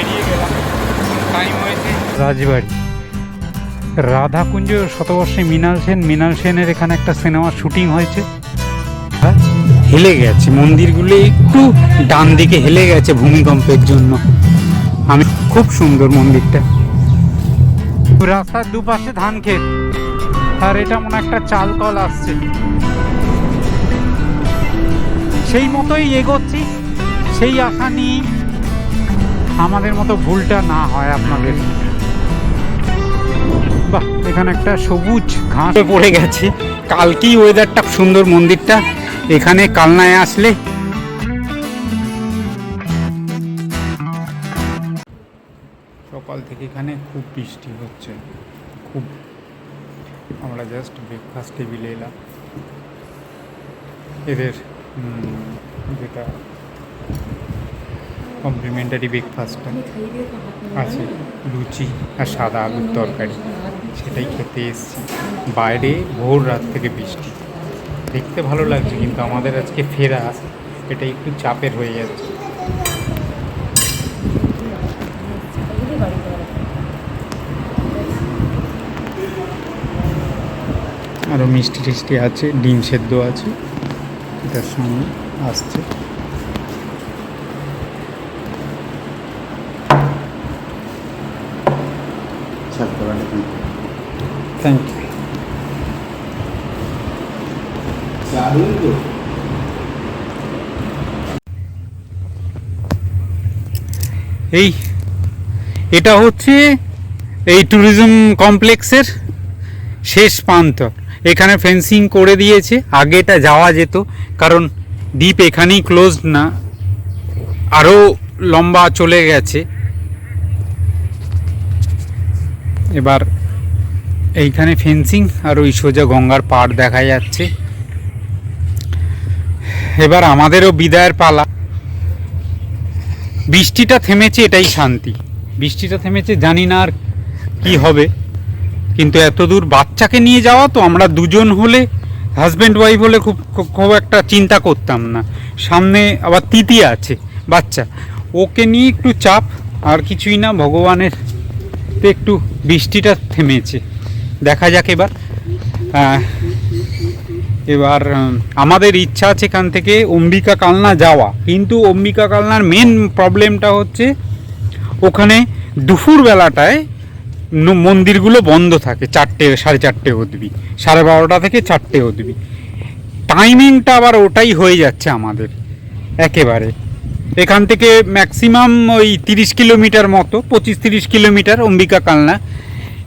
বেরিয়ে গেলাম। টাইম রাজবাড়ি রাধাকুঞ্জ শতবর্ষী মৃণাল সেন, মৃণাল সেনের এখানে একটা সিনেমার শুটিং হয়েছে। হ্যাঁ? হেলে গেছে, মন্দিরগুলো একটু ডান দিকে হেলে গেছে ভূমিকম্পের জন্য। আমি খুব সুন্দর মন্দিরটা। রাস্তার দুপাশে ধান ক্ষেত। আর এটা মনে একটা চাল কল আসছে। সেই মতোই এগোচ্ছি, সেই আশা নিয়ে আমাদের মতো ভুলটা না হয় আপনাদের। বাহ এখানে একটা সবুজ ঘাস। পড়ে গেছে। কালকেই ওয়েদারটা সুন্দর মন্দিরটা। এখানে কালনায় আসলে সকাল থেকে এখানে খুব বৃষ্টি হচ্ছে। খুব। আমরা জাস্ট ব্রেকফাস্ট টেবিলে এলাম। এদের যেটা কমপ্লিমেন্টারি ব্রেকফাস্টটা। আছে, লুচি আর সাদা আলুর তরকারি। সেটাই খেতে এসেছি। বাইরে ভোর রাত থেকে বৃষ্টি। দেখতে ভালো লাগছে, কিন্তু আমাদের আজকে ফেরা, এটা একটু চাপের হয়ে যাচ্ছে। আরও মিষ্টি টিষ্টি আছে, ডিম সেদ্ধ আছে। এটার সঙ্গে আসছে। এই, এটা হচ্ছে এই ট্যুরিজম কমপ্লেক্সের শেষ প্রান্ত। এখানে ফেন্সিং করে দিয়েছে আগে এটা যাওয়া যেত, কারণ দ্বীপ এখানেই ক্লোজ না। আরও লম্বা চলে গেছে। এবার এইখানে ফেন্সিং আর ওই সোজা গঙ্গার পাড় দেখা যাচ্ছে। এবার আমাদেরও বিদায়ের পালা। বৃষ্টিটা থেমেছে, এটাই শান্তি। বৃষ্টিটা থেমেছে, জানি না আর কি হবে। কিন্তু এত দূর বাচ্চাকে নিয়ে যাওয়া তো আমরা দুজন হলে হাজব্যান্ড ওয়াইফ হলে খুব খুব- একটা চিন্তা করতাম না। সামনে আবার তিতি আছে, বাচ্চা। ওকে নিয়ে একটু চাপ, আর কিছুই না, ভগবানের একটু বৃষ্টিটা থেমেছে। দেখা যাক এবার। এবার আমাদের ইচ্ছা আছে এখান থেকে অম্বিকা কালনা যাওয়া। কিন্তু অম্বিকা কালনার মেন প্রবলেমটা হচ্ছে, ওখানে দুপুর বেলাটায় মন্দিরগুলো বন্ধ থাকে, চারটে সাড়ে চারটে অবধি, সাড়ে বারোটা থেকে চারটে অবধি। টাইমিংটা আবার ওটাই হয়ে যাচ্ছে আমাদের, একেবারে। এখান থেকে ম্যাক্সিমাম ওই তিরিশ কিলোমিটার মতো, পঁচিশ তিরিশ কিলোমিটার অম্বিকা কালনা।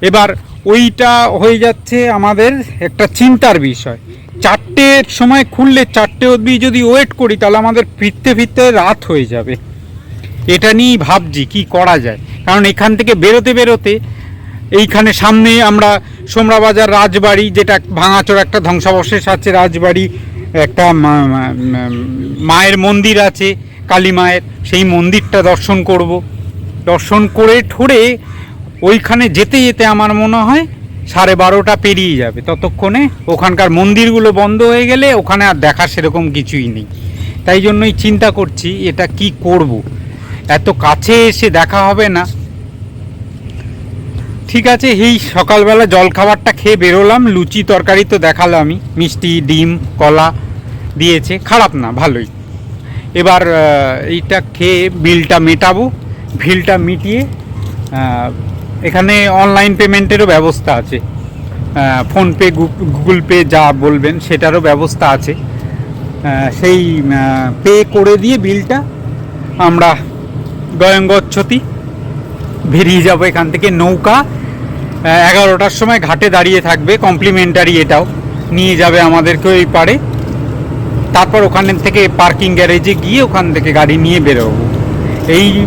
এবার ওইটা হয়ে যাচ্ছে আমাদের একটা চিন্তার বিষয়। চারটের সময় খুললে চারটে অবধি যদি ওয়েট করি, তাহলে আমাদের ফিরতে ফিরতে রাত হয়ে যাবে। এটা নিয়েই ভাবছি কি করা যায়। কারণ এখান থেকে বেরোতে বেরোতে এইখানে সামনে আমরা সোমরাবাজার রাজবাড়ি, যেটা ভাঙাচোর একটা ধ্বংসাবশেষ আছে, রাজবাড়ি, একটা মায়ের মন্দির আছে, কালী মায়ের। সেই মন্দিরটা দর্শন করব। দর্শন করে ঠোরে ওইখানে যেতে যেতে আমার মনে হয় সাড়ে বারোটা পেরিয়ে যাবে। ততক্ষণে ওখানকার মন্দিরগুলো বন্ধ হয়ে গেলে ওখানে আর দেখার সেরকম কিছুই নেই। তাই জন্যই চিন্তা করছি, এটা কি করব? এত কাছে এসে দেখা হবে না। ঠিক আছে, এই সকালবেলা জলখাবারটা খেয়ে বেরোলাম। লুচি তরকারি তো দেখাল আমি। মিষ্টি, ডিম, কলা দিয়েছে। খারাপ না, ভালোই। এবার এইটা খেয়ে বিলটা মেটাবো। বিলটা মিটিয়ে এখানে অনলাইন পেমেন্টেরও ব্যবস্থা আছে। ফোনপে গুগল পে যা বলবেন সেটারও ব্যবস্থা আছে। সেই পে করে দিয়ে বিলটা আমরা গয়ঙ্গচ্ছতি বেরিয়ে যাব এখান থেকে। নৌকা এগারোটার সময় ঘাটে দাঁড়িয়ে থাকবে কমপ্লিমেন্টারি এটাও নিয়ে যাবে আমাদেরকে ওই পারে তারপর ওখান থেকে পার্কিং গ্যারেজে গিয়ে ওখান থেকে গাড়ি নিয়ে বেরোবো। এই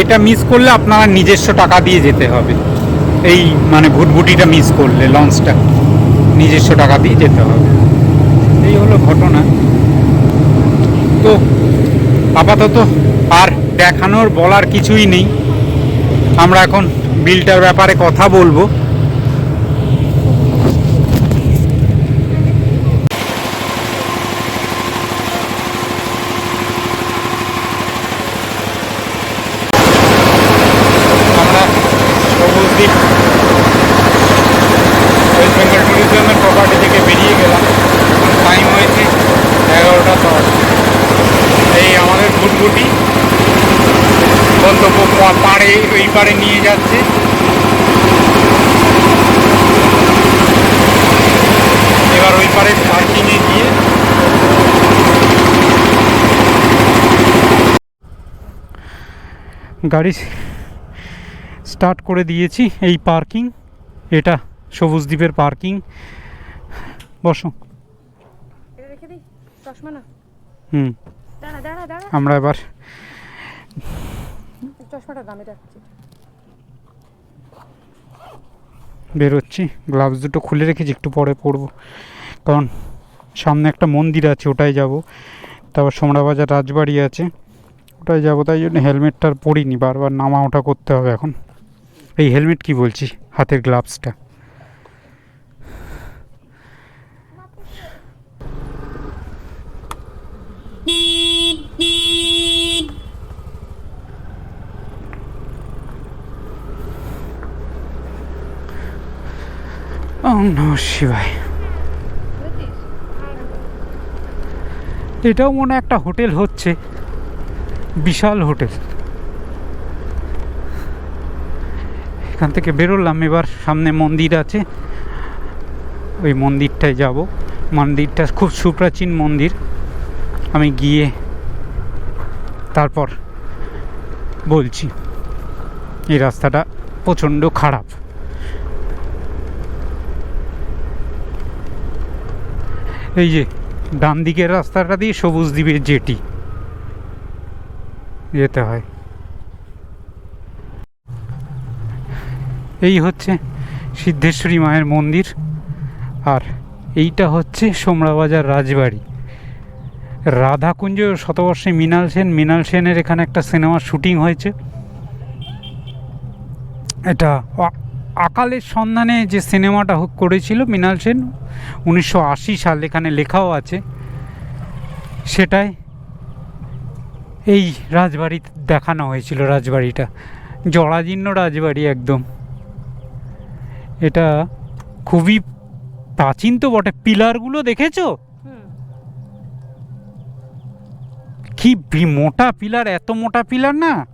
এটা মিস করলে আপনারা নিজস্ব টাকা দিয়ে যেতে হবে। এই মানে ভুটভুটিটা মিস করলে লঞ্চটা নিজস্ব টাকা দিয়ে যেতে হবে। এই হলো ঘটনা। তো আপাতত আর দেখানোর, বলার কিছুই নেই। আমরা এখন বিলটার ব্যাপারে কথা বলব পা- পাড়ে ওই পাড়ে নিয়ে যাচ্ছে এবার ওই পাড়ে পার্কিংয়ে গিয়ে গাড়ি স্টার্ট করে দিয়েছি এই পার্কিং এটা সবুজ দ্বীপের পার্কিং বসো। এটা রেখে দিই? চশমা না হুম। দাঁড়া দাঁড়া দাঁড়া। আমরা এবার চশমাটা দামে রাখছি। বেরোচ্ছি। গ্লাভস দুটো খুলে রেখেছি, একটু পরে পরবো। কারণ সামনে একটা মন্দির আছে, ওটাই যাব। তারপর সোমরাবাজার রাজবাড়ি আছে, ওটাই যাব। তাই জন্য হেলমেটটা আর পরিনি, বারবার নামা ওঠা করতে হবে এখন। এই হেলমেট কি বলছি হাতের গ্লাভসটা ওম নমঃ এটাও মনে একটা হোটেল হচ্ছে। বিশাল হোটেল। এখান থেকে বেরোলাম, এবার সামনে মন্দির আছে। ওই মন্দিরটায় যাব। মন্দিরটা খুব সুপ্রাচীন মন্দির। আমি গিয়ে তারপর বলছি, এই রাস্তাটা প্রচণ্ড খারাপ। এই যে, ডান দিকের রাস্তাটা দিয়ে সবুজ দ্বীপের জেটি। যেতে হয়। এই হচ্ছে সিদ্ধেশ্বরী মায়ের মন্দির, আর এইটা হচ্ছে সোমরাবাজার রাজবাড়ি। রাধাকুঞ্জ শতবর্ষে মৃণাল সেন, মৃণাল সেনের এখানে একটা সিনেমার শুটিং হয়েছে। এটা আকালের সন্ধানে যে সিনেমাটা হোক করেছিল মৃণাল সেন উনিশশো আশি সাল এখানে লেখাও আছে। সেটাই এই রাজবাড়ি দেখানো হয়েছিল রাজবাড়িটা। জরাজীর্ণ রাজবাড়ি একদম। এটা খুবই প্রাচীন তো বটে। পিলারগুলো দেখেছ? কি মোটা পিলার এত মোটা পিলার না?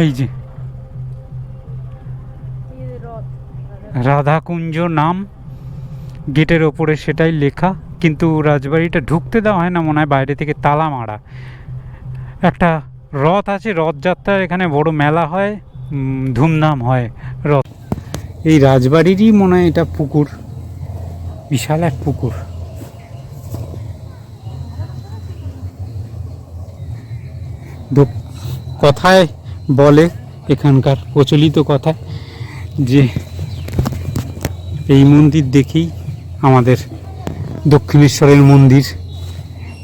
এই যে। রাধাকুঞ্জ নাম, গেটের ওপরে সেটাই লেখা, কিন্তু রাজবাড়িটা ঢুকতে দেওয়া হয় না, মনে হয় বাইরে থেকে তালা মারা। একটা রথ আছে রথযাত্রার এখানে বড় মেলা হয় ধুমধাম হয় রথ। এই রাজবাড়িরই মনে হয় এটা পুকুর, বিশাল এক পুকুর। কথায় বলে এখানকার প্রচলিত কথা যে এই মন্দির দেখেই আমাদের দক্ষিণেশ্বরের মন্দির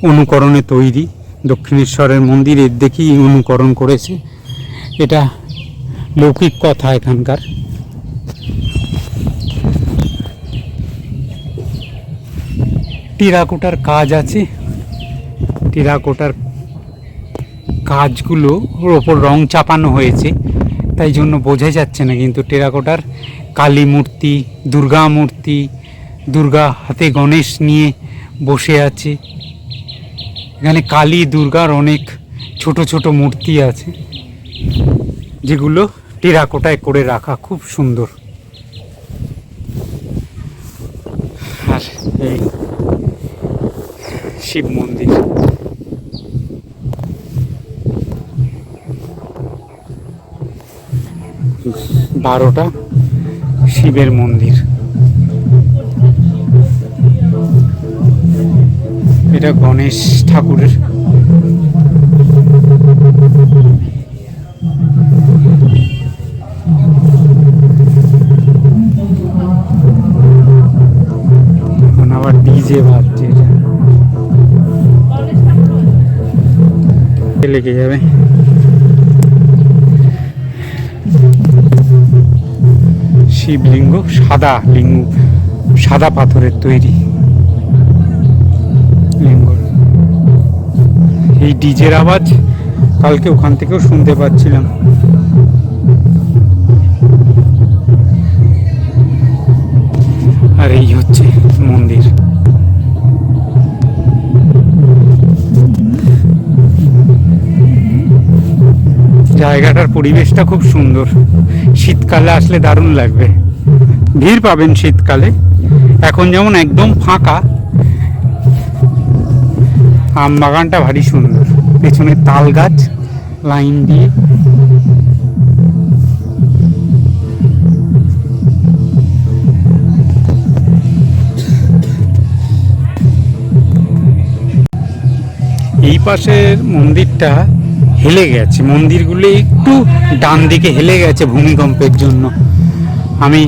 অনুকরণে তৈরি। দক্ষিণেশ্বরের মন্দির এর দেখেই অনুকরণ করেছে। এটা লৌকিক কথা এখানকার। টেরাকোটার কাজ আছে। টেরাকোটার কাজগুলো ওর ওপর রং চাপানো হয়েছে, তাই জন্য বোঝা যাচ্ছে না কিন্তু টেরাকোটার কালী মূর্তি, দুর্গা মূর্তি, দুর্গা হাতে গণেশ নিয়ে বসে আছে। এখানে কালী, দুর্গার অনেক ছোট ছোট মূর্তি আছে, যেগুলো টেরাকোটায় করে রাখা খুব সুন্দর। আর এই শিব মন্দির। বারোটা শিবের মন্দির। এটা গণেশ ঠাকুরের। আবার ডিজে লেগে যাবে। শিবলিঙ্গ সাদা লিঙ্গ, সাদা পাথরের তৈরি লিঙ্গ। এই ডিজের আওয়াজ কালকে ওখান থেকেও শুনতে পাচ্ছিলাম। আর এই হচ্ছে মন্দির। জায়গাটার পরিবেশটা খুব সুন্দর। শীতকালে আসলে দারুণ লাগবে। ভিড় পাবেন শীতকালে। এখন যেমন একদম ফাঁকা, আম বাগানটা ভারী সুন্দর। পেছনে তাল গাছ, লাইন দিয়ে। এই পাশের মন্দিরটা হেলে গেছে। মন্দিরগুলো একটু ডান দিকে হেলে গেছে ভূমিকম্পের জন্য। আমি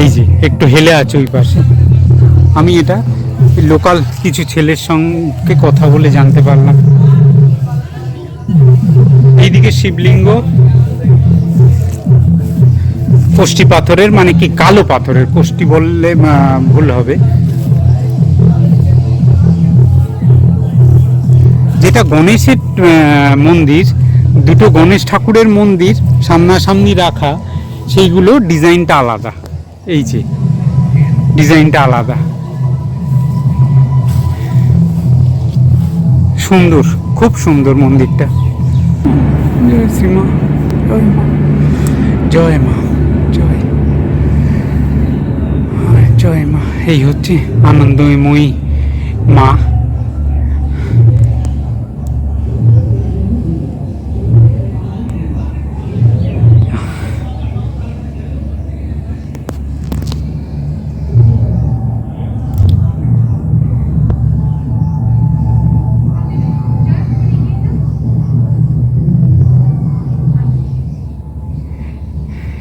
এই যে, একটু হেলে আছে ওই পাশে। আমি এটা লোকাল কিছু ছেলের সঙ্গে কথা বলে জানতে পারলাম। এইদিকে শিবলিঙ্গ কোষ্টি পাথরের মানে কি কালো পাথরের কোষ্টি বললে ভুল হবে। যেটা গণেশের মন্দির, দুটো গণেশ ঠাকুরের মন্দির সামনাসামনি রাখা, সেইগুলো ডিজাইনটা আলাদা। এই যে, ডিজাইনটা আলাদা। সুন্দর, খুব সুন্দর মন্দিরটা। জয় মা জয় মা, জয় জয় মা। এই হচ্ছে আনন্দময়ী মা।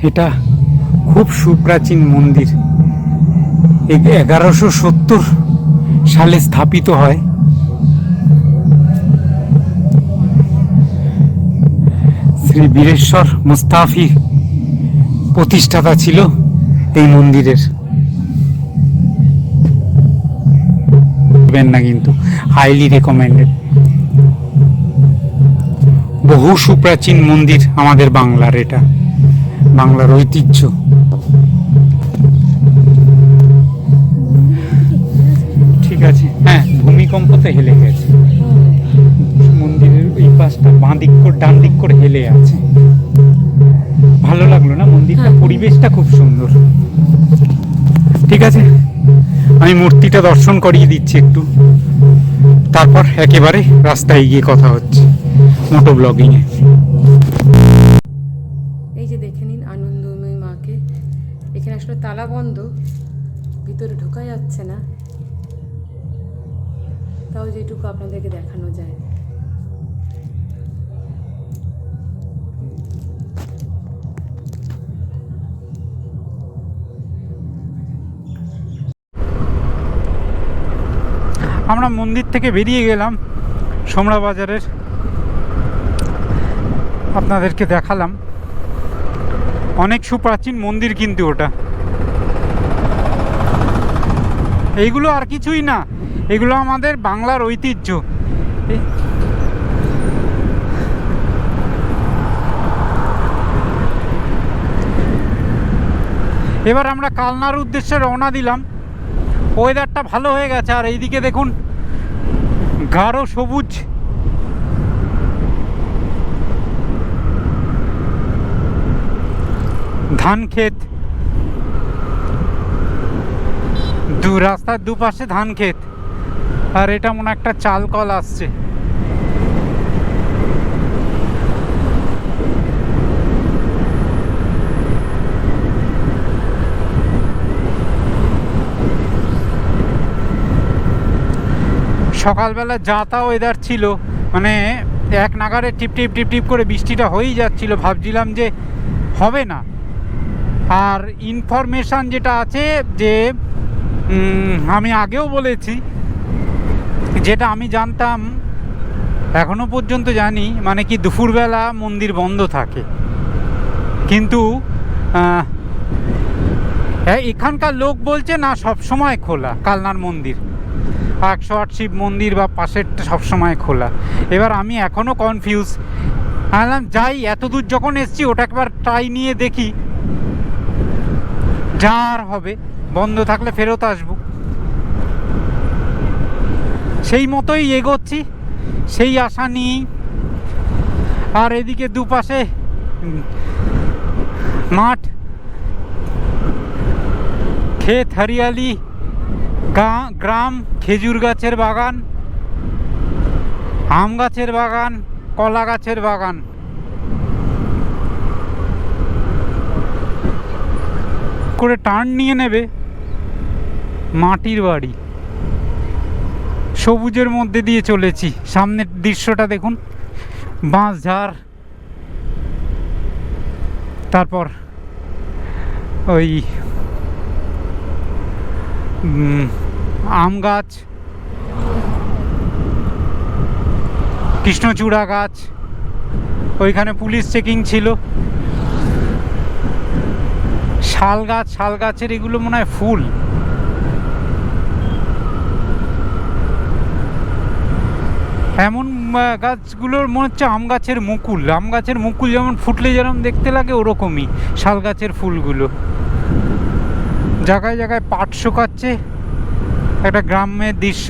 এটা খুব সুপ্রাচীন মন্দির। এগারোশো সত্তর সালে স্থাপিত হয়। শ্রী বীরেশ্বর মুস্তাফি প্রতিষ্ঠাতা ছিল এই মন্দিরের। না কিন্তু হাইলি রেকমেন্ডেড বহু সুপ্রাচীন মন্দির আমাদের বাংলার এটা। বাংলার ঐতিহ্য। ঠিক আছে। হ্যাঁ ভূমিকম্পতে হেলে গেছে। মন্দিরের এই পাশটা বাঁ দিক করে ডান দিক করে হেলে আছে। ভালো লাগল না মন্দিরটা হ্যাঁ। পরিবেশটা খুব সুন্দর। ঠিক আছে? আমি মূর্তিটা দর্শন করিয়ে দিচ্ছি একটু। তারপর একেবারে রাস্তায় গিয়ে কথা হচ্ছে মোটো ব্লগিংয়ে। আপনাদেরকে দেখানো যায়। আমরা মন্দির থেকে বেরিয়ে গেলাম সোমরা বাজারের আপনাদেরকে দেখালাম। অনেক সুপ্রাচীন মন্দির কিন্তু ওটা। এইগুলো আর কিছুই না। এগুলো আমাদের বাংলার ঐতিহ্য। এবার আমরা কালনার উদ্দেশ্যে রওনা দিলাম। ওয়েদারটা ভালো হয়ে গেছে, আর এইদিকে দেখুন, গাঢ় সবুজ। ধান ক্ষেত। দু রাস্তার দুপাশে ধান ক্ষেত। আর এটা মনে একটা চাল কল আসছে। সকালবেলা যাতা ওয়েদার ছিল মানে এক নাগারে টিপ টিপ টিপ টিপ করে বৃষ্টিটা হয়েই যাচ্ছিল, ভাবছিলাম যে হবে না। আর ইনফরমেশান যেটা আছে যে আমি আগেও বলেছি যেটা আমি জানতাম, এখনও পর্যন্ত জানি মানে কি দুপুরবেলা মন্দির বন্ধ থাকে। কিন্তু এখানকার লোক বলছে না, সব সময় খোলা, কালনার মন্দির। একশো আট শিব মন্দির বা পাশেরটা সবসময় খোলা। এবার আমি এখনও কনফিউজ আলাম যাই, এত দূর যখন এসছি, ওটা একবার ট্রাই নিয়ে দেখি। যা আর হবে, বন্ধ থাকলে ফেরত আসব। সেই মতোই এগোচ্ছি, সেই আশা নিয়েই। আর এদিকে দুপাশে মাঠ, ক্ষেত, হরিয়ালি গ্রাম, খেজুর গাছের বাগান, আম গাছের বাগান, কলা গাছের বাগান। করে টার্ন নিয়ে নেবে মাটির বাড়ি। সবুজের মধ্যে দিয়ে চলেছি। সামনের দৃশ্যটা দেখুন। বাঁশঝাড় তারপর ওই আম গাছ। কৃষ্ণচূড়া গাছ। ওইখানে পুলিশ চেকিং ছিল। শাল গাছ, শাল গাছের এগুলো মনে হয় ফুল। এমন গাছগুলোর মনে হচ্ছে আম গাছের মুকুল। আম গাছের মুকুল যেমন ফুটলে যেরকম দেখতে লাগে, ওরকমই শাল গাছের ফুলগুলো। জায়গায় জায়গায় পাট শুকাচ্ছে, একটা গ্রামের দৃশ্য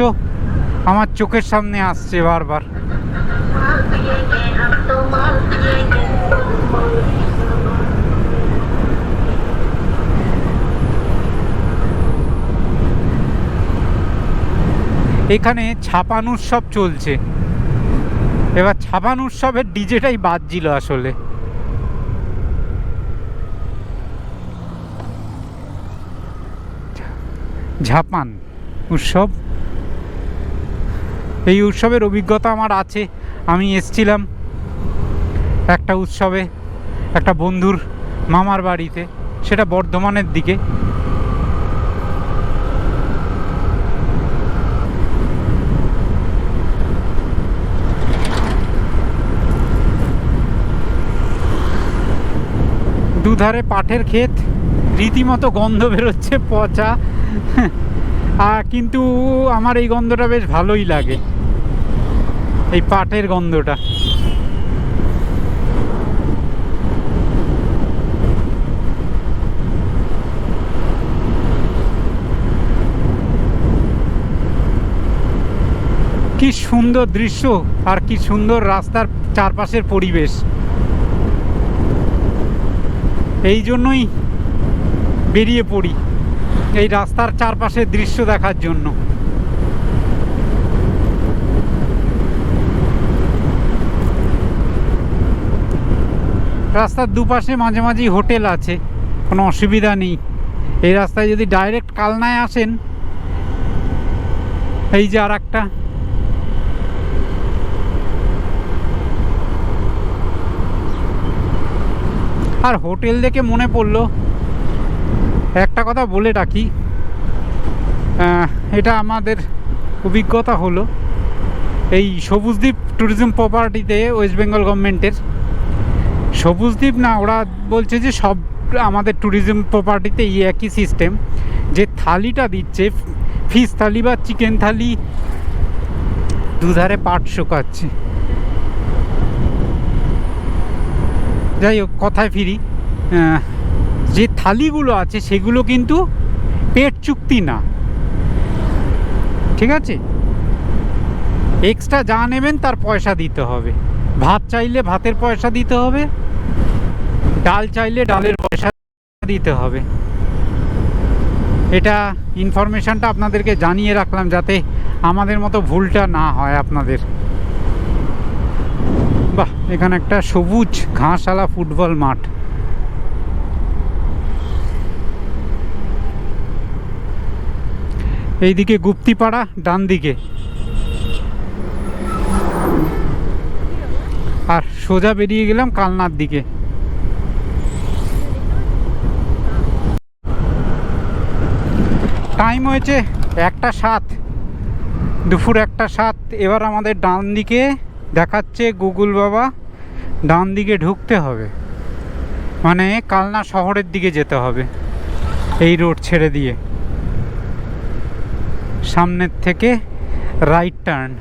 আমার চোখের সামনে আসছে বারবার। এখানে ছাপানুর সব চলছে। এবার ছাপান উৎসবের ডিজেটাই বাজছিল আসলে। ঝাপান উৎসব। এই উৎসবের অভিজ্ঞতা আমার আছে। আমি এসছিলাম একটা উৎসবে, একটা বন্ধুর মামার বাড়িতে, সেটা বর্ধমানের দিকে। দুধারে পাটের ক্ষেত, রীতিমতো গন্ধ বেরোচ্ছে পচা। কিন্তু আমার এই গন্ধটা বেশ ভালোই লাগে, এই পাটের গন্ধটা। কি সুন্দর দৃশ্য আর কি সুন্দর রাস্তার চারপাশের পরিবেশ। এই জন্যই বেরিয়ে পড়ি এই রাস্তার চারপাশের দৃশ্য দেখার জন্য। রাস্তার দুপাশে মাঝে মাঝেই হোটেল আছে, কোনো অসুবিধা নেই। এই রাস্তায় যদি ডাইরেক্ট কালনায় আসেন, এই যে আর একটা আর হোটেল দেখে মনে পড়ল। একটা কথা বলে রাখি এটা আমাদের অভিজ্ঞতা হলো। এই সবুজদ্বীপ ট্যুরিজম প্রপার্টিতে ওয়েস্ট বেঙ্গল গভর্নমেন্টের সবুজদ্বীপ না, ওরা বলছে যে সব আমাদের ট্যুরিজম প্রপার্টিতে এই একই সিস্টেম যে থালিটা দিচ্ছে ফিশ থালি বা চিকেন থালি, দুধারে পাট শুকাচ্ছে। যাই হোক কথায় ফিরি। যে থালিগুলো আছে, সেগুলো কিন্তু পেট চুক্তি না। ঠিক আছে? এক্সট্রা যা নেবেন, তার পয়সা দিতে হবে। ভাত চাইলে ভাতের পয়সা দিতে হবে। ডাল চাইলে ডালের পয়সা দিতে হবে। এটা ইনফরমেশনটা আপনাদেরকে জানিয়ে রাখলাম, যাতে আমাদের মতো ভুলটা না হয় আপনাদের। বাহ, এখানে একটা সবুজ ঘাসওয়ালা ফুটবল মাঠ। এইদিকে গুপ্তিপাড়া ডান দিকে আর সোজা বেরিয়ে গেলাম কালনার দিকে। টাইম হয়েছে একটা সাত, দুপুর একটা সাত। এবার আমাদের ডান দিকে দেখাচ্ছে গুগল বাবা, ডান দিকে ঢুকতে হবে। মানে কালনা শহরের দিকে যেতে হবে, এই রোড ছেড়ে দিয়ে। সামনের থেকে রাইট টার্ন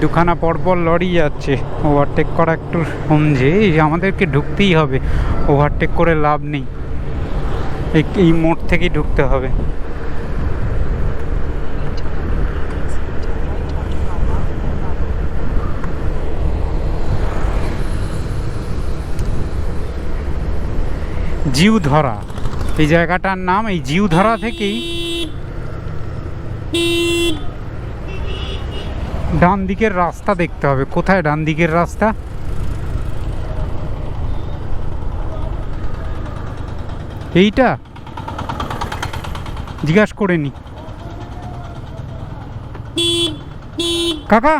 দুখানা পরপর লরি যাচ্ছে ওভারটেক করা একটু সমঝে আমাদেরকে ঢুকতেই হবে ওভারটেক করে লাভ নেই। এই- এই মোড় থেকেই ঢুকতে হবে। জিউধরা। এই জায়গাটার নাম এই জিউধরা থেকেই ডান দিকের রাস্তা দেখতে হবে। কোথায় ডান দিকের রাস্তা? এইটা? জিজ্ঞাসা করে নি। কাকা,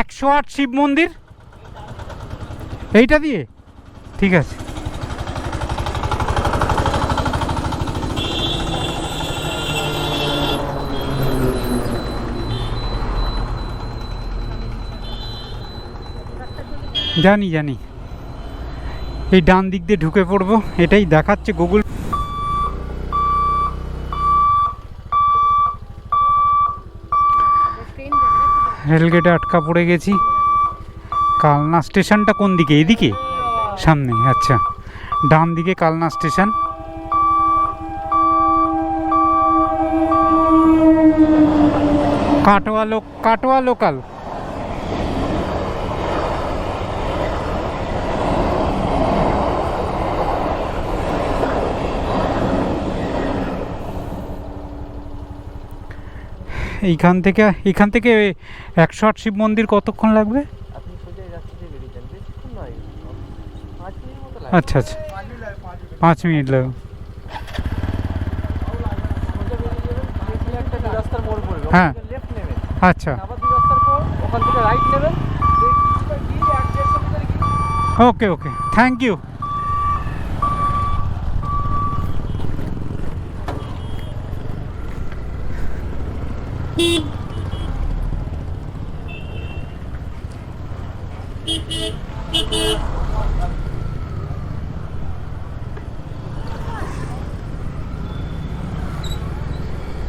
একশো আট শিব মন্দির? এইটা দিয়ে? ঠিক আছে। জানি জানি। এই ডান দিক দিয়ে ঢুকে পড়ব, এটাই দেখাচ্ছে গুগল রেলগেটে আটকা পড়ে গেছি। কালনা স্টেশনটা কোন দিকে? এদিকে? সামনে আচ্ছা। ডান দিকে কালনা স্টেশন। কাটোয়া লোক কাটোয়া লোকাল। এইখান থেকে এইখান থেকে একশো আট শিব মন্দির কতক্ষণ লাগবে? আচ্ছা আচ্ছা। পাঁচ মিনিট লাগবে। হ্যাঁ। আচ্ছা। ওকে ওকে। থ্যাংক দু রাস্তার মোড় পড়বে হ্যাঁ। লেফট নেবেন আচ্ছা আবার দু রাস্তার পর ওখান থেকে রাইট নেবেন কিছুটা গিয়ে এক দেড়শো মিটার গিয়ে okay okay thank you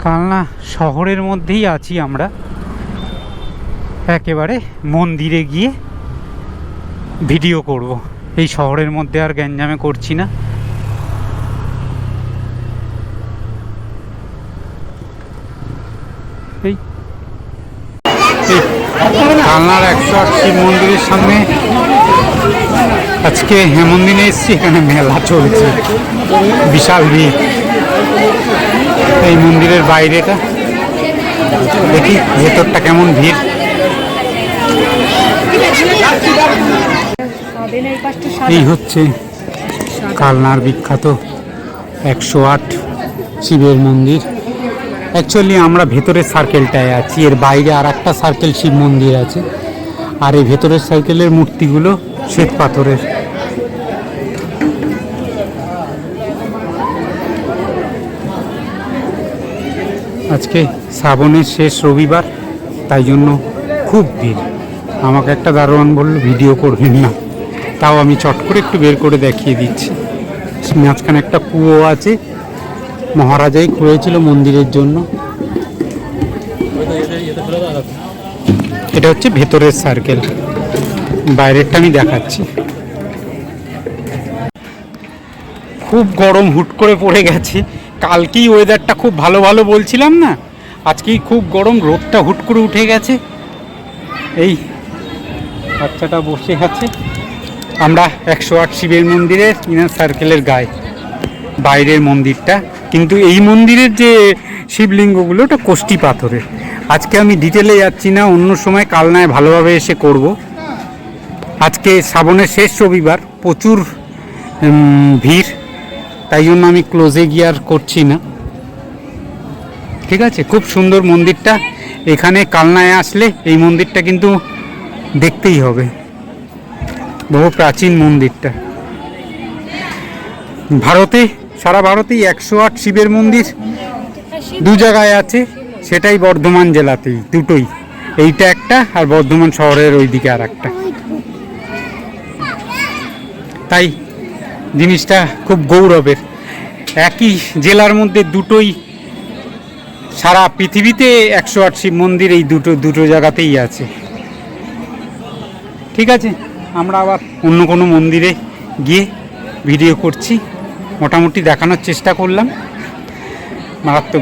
Kalna শহরের মধ্যেই আছি আমরা। একেবারে মন্দিরে গিয়ে ভিডিও করব। এই শহরের মধ্যে আর গ্যাঞ্জামে করছি না। এই। কালনার একশো আট শিব মন্দিরের সামনে আজকে হেমন্দিনে এসছি, এখানে মেলা চলছে। বিশাল ভিড়। এই মন্দিরের বাইরেটা দেখি ভেতরটা কেমন ভিড়। এই হচ্ছে কালনার বিখ্যাত একশো আট শিবের মন্দির। অ্যাকচুয়ালি আমরা ভেতরের সার্কেলটায় আছি, এর বাইরে আর একটা সার্কেল শিব মন্দির আছে। আর এই ভেতরের সার্কেলের মূর্তিগুলো শ্বেত পাথরের। আজকে শ্রাবণের শেষ রবিবার, তাই জন্য খুব ভিড়। আমাকে একটা দারোয়ান বলল, ভিডিও করবেন না। তাও আমি চট করে একটু বের করে দেখিয়ে দিচ্ছি। মাঝখানে একটা কুয়ো আছে, মহারাজাই খুঁড়েছিল মন্দিরের জন্য। এটা হচ্ছে ভেতরের সার্কেল বাইরেরটা আমি দেখাচ্ছি। খুব গরম হুট করে পড়ে গেছে। কালকেই ওয়েদারটা খুব ভালো ভালো বলছিলাম না? আজকেই খুব গরম, রোদটা হুট করে উঠে গেছে। এই, বাচ্চাটা বসে আছে। আমরা একশো আট শিবের মন্দিরের ইনার সার্কেলের গায়ে, বাইরের মন্দিরটা। কিন্তু এই মন্দিরের যে শিবলিঙ্গগুলো, ওটা কোষ্টি পাথরের। আজকে আমি ডিটেলে যাচ্ছি না, অন্য সময় কালনায় ভালোভাবে এসে করব। আজকে শ্রাবণের শেষ রবিবার, প্রচুর ভিড়। তাই জন্য আমি ক্লোজে গিয়ে আর করছি না। ঠিক আছে? খুব সুন্দর মন্দিরটা। এখানে কালনায় আসলে এই মন্দিরটা কিন্তু দেখতেই হবে। বহু প্রাচীন মন্দিরটা। ভারতে, সারা ভারতেই একশো আট শিবের মন্দির দু জায়গায় আছে। সেটাই বর্ধমান জেলাতেই, দুটোই। এইটা একটা আর বর্ধমান শহরের ওইদিকে আর একটা তাই জিনিসটা খুব গৌরবের। একই জেলার মধ্যে দুটোই সারা পৃথিবীতে একশো আট শিব মন্দির এই দুটো দুটো জায়গাতেই আছে। ঠিক আছে, আমরা আবার অন্য কোনো মন্দিরে গিয়ে ভিডিও করছি, মোটামুটি দেখানোর চেষ্টা করলাম। মারাত্মক।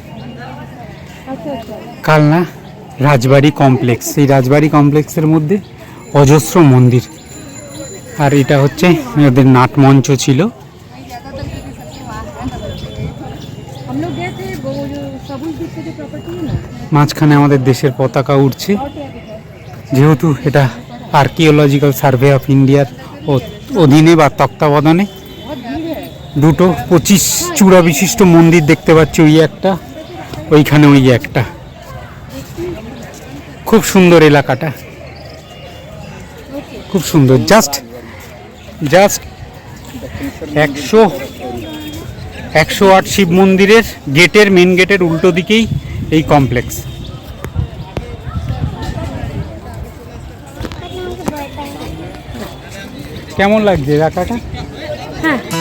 কালনা রাজবাড়ি কমপ্লেক্স এই রাজবাড়ি কমপ্লেক্সের মধ্যে অজস্র মন্দির। আর এটা হচ্ছে ওদের নাটমঞ্চ ছিল। মাঝখানে আমাদের দেশের পতাকা উঠছে যেহেতু এটা আর্কিওলজিক্যাল সার্ভে অফ ইন্ডিয়ার অধীনে বা তত্ত্বাবধানে। দুটো পঁচিশ চূড়া বিশিষ্ট মন্দির দেখতে পাচ্ছি ওই একটা। ওইখানে ওই একটা। খুব সুন্দর এলাকাটা। খুব সুন্দর। জাস্ট জাস্ট একশো একশো আট শিব মন্দিরের গেটের মেন গেটের উল্টো দিকেই এই কমপ্লেক্স। কেমন লাগছে এলাকাটা? হ্যাঁ।